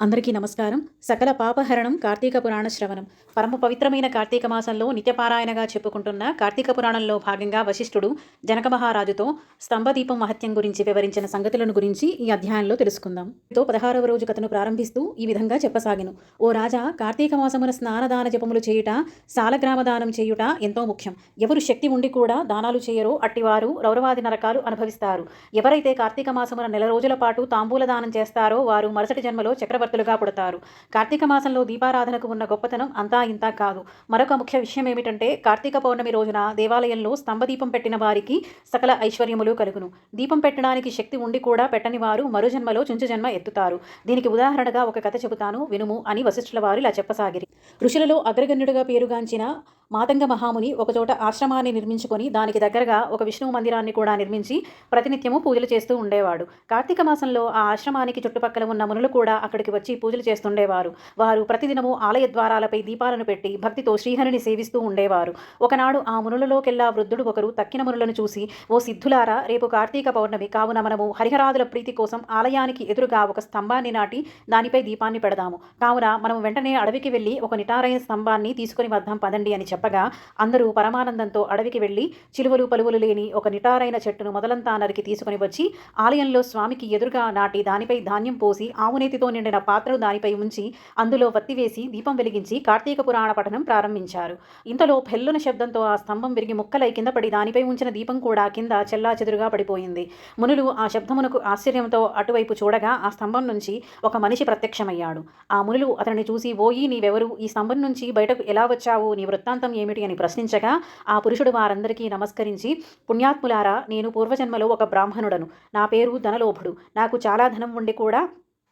అందరికీ నమస్కారం. సకల పాపహరణం కార్తీక పురాణ శ్రవణం. పరమ పవిత్రమైన కార్తీక మాసంలో నిత్యపారాయణగా చెప్పుకుంటున్న కార్తీక పురాణంలో భాగంగా వశిష్ఠుడు జనక మహారాజుతో స్తంభదీపం మహత్యం గురించి వివరించిన సంగతులను గురించి ఈ అధ్యాయంలో తెలుసుకుందాం. తో పదహారవ రోజు కథను ప్రారంభిస్తూ ఈ విధంగా చెప్పసాగిను. ఓ రాజా కార్తీక మాసమున స్నానదాన జపములు చేయుట సాలగ్రామ దానం చేయుట ఎంతో ముఖ్యం. ఎవరు శక్తి ఉండి కూడా దానాలు చేయరో అట్టివారు రౌరవాది నరకాలు అనుభవిస్తారు. ఎవరైతే కార్తీక మాసమున నెల రోజుల పాటు తాంబూల దానం చేస్తారో వారు మరుసటి జన్మలో చక్రవర్తి భక్తులుగా పుడతారు. కార్తీక మాసంలో దీపారాధనకు ఉన్న గొప్పతనం అంతా ఇంత కాదు. మరొక ముఖ్య విషయం ఏమిటంటే కార్తీక పౌర్ణమి రోజున దేవాలయంలో స్తంభదీపం పెట్టిన వారికి సకల ఐశ్వర్యములు కలుగును. దీపం పెట్టడానికి శక్తి ఉండి కూడా పెట్టని వారు మరుజన్మలో చుంచు జన్మ ఎత్తుతారు. దీనికి ఉదాహరణగా ఒక కథ చెబుతాను. వినుము అని వశిష్ఠుల వారు ఇలా చెప్పసాగిరి. ఋషులలో అగ్రగణ్యుడిగా పేరుగాంచిన మాతంగ మహాముని ఒకచోట ఆశ్రమాన్ని నిర్మించుకొని దానికి దగ్గరగా ఒక విష్ణువు మందిరాన్ని కూడా నిర్మించి ప్రతినిత్యము పూజలు చేస్తూ ఉండేవాడు. కార్తీక మాసంలో ఆ ఆశ్రమానికి చుట్టుపక్కల ఉన్న మునులు కూడా అక్కడికి వచ్చి పూజలు చేస్తుండేవారు. వారు ప్రతిదినము ఆలయ ద్వారాలపై దీపాలను పెట్టి భక్తితో శ్రీహరిని సేవిస్తూ ఉండేవారు. ఒకనాడు ఆ మునులలోకెల్లా వృద్ధుడు ఒకరు తక్కిన మునులను చూసి ఓ సిద్ధులారా రేపు కార్తీక పౌర్ణమి కావున మనము హరిహరాదుల ప్రీతి కోసం ఆలయానికి ఎదురుగా ఒక స్తంభాన్ని నాటి దానిపై దీపాన్ని పెడదాము. కావున మనం వెంటనే అడవికి వెళ్ళి ఒక నిటారైన స్తంభాన్ని తీసుకుని వద్దాం పదండి అని చెప్పగా అందరూ పరమానందంతో అడవికి వెళ్ళి చిలువలు పలువులు లేని ఒక నిటారైన చెట్టును మొదలంతా నరికి తీసుకుని వచ్చి ఆలయంలో స్వామికి ఎదురుగా నాటి దానిపై ధాన్యం పోసి ఆవునేతితో నిండిన పాత్రను దానిపై ఉంచి అందులో వత్తి వేసి దీపం వెలిగించి కార్తీక పురాణ పఠనం ప్రారంభించారు. ఇంతలో పెల్లున శబ్దంతో ఆ స్తంభం విరిగి ముక్కలై కింద పడి దానిపై ఉంచిన దీపం కూడా కింద చెల్లా చెదురుగా పడిపోయింది. మునులు ఆ శబ్దమునకు ఆశ్చర్యంతో అటువైపు చూడగా ఆ స్తంభం నుంచి ఒక మనిషి ప్రత్యక్షమయ్యాడు. ఆ మునులు అతనిని చూసి ఓయి నీవెవరు? ఈ స్తంభం నుంచి బయటకు ఎలా వచ్చావు? నీ వృత్తాంతం ఏమిటి అని ప్రశ్నించగా ఆ పురుషుడు వారందరికీ నమస్కరించి పుణ్యాత్ములారా నేను పూర్వజన్మలో ఒక బ్రాహ్మణుడను. నా పేరు ధనలోభుడు. నాకు చాలా ధనం ఉండి కూడా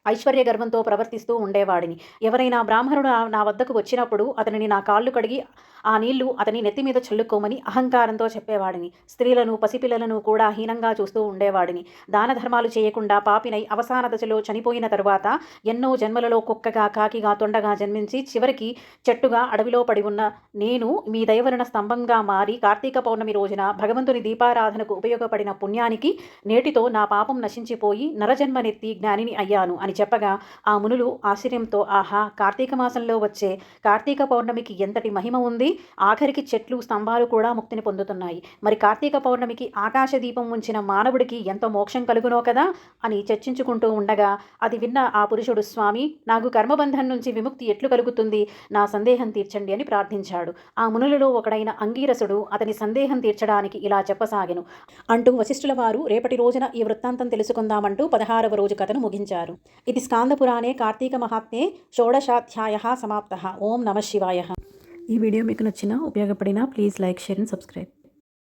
ఐశ్వర్య గర్వంతో ప్రవర్తిస్తూ ఉండేవాడిని. ఎవరైనా బ్రాహ్మణుడు నా- వద్దకు వచ్చినప్పుడు అతనిని నా కాళ్ళు కడిగి ఆ నీళ్ళు అతని నెత్తి మీద చల్లుకోమని అహంకారంతో చెప్పేవాడిని. స్త్రీలను పసిపిల్లలను కూడా హీనంగా చూస్తూ ఉండేవాడిని. దాన ధర్మాలు చేయకుండా పాపినై అవసాన దశలో చనిపోయిన తరువాత ఎన్నో జన్మలలో కుక్కగా కాకిగా తొండగా జన్మించి చివరికి చెట్టుగా అడవిలో పడి ఉన్న నేను మీ దయవలన స్తంభంగా మారి కార్తీక పౌర్ణమి రోజున భగవంతుని దీపారాధనకు ఉపయోగపడిన పుణ్యానికి నేటితో నా పాపం నశించిపోయి నరజన్మనెత్తి జ్ఞానిని అయ్యాను అని చెప్పగా ఆ మునులు ఆశ్చర్యంతో ఆహా కార్తీక మాసంలో వచ్చే కార్తీక పౌర్ణమికి ఎంతటి మహిమ ఉంది? ఆఖరికి చెట్లు స్తంభాలు కూడా ముక్తిని పొందుతున్నాయి. మరి కార్తీక పౌర్ణమికి ఆకాశ దీపం ఉంచిన మానవుడికి ఎంత మోక్షం కలుగునో కదా? అని చర్చించుకుంటూ ఉండగా అది విన్న ఆ పురుషుడు స్వామి నాకు కర్మబంధం నుంచి విముక్తి ఎట్లు కలుగుతుంది? నా సందేహం తీర్చండి అని ప్రార్థించాడు. ఆ మునులలో ఒకడైన అంగీరసుడు అతని సందేహం తీర్చడానికి ఇలా చెప్పసాగెను. అంటూ వశిష్ఠుల వారు రేపటి రోజున ఈ వృత్తాంతం తెలుసుకుందామంటూ పదహారవ రోజు కథను ముగించారు. ఇది స్కాందపురాణే కార్తీక మహాత్మే షోడశాధ్యాయ సమాప్త ఓం నమ శివాయ ఈ వీడియో మీకు నచ్చిన ఉపయోగపడిన please like share and subscribe.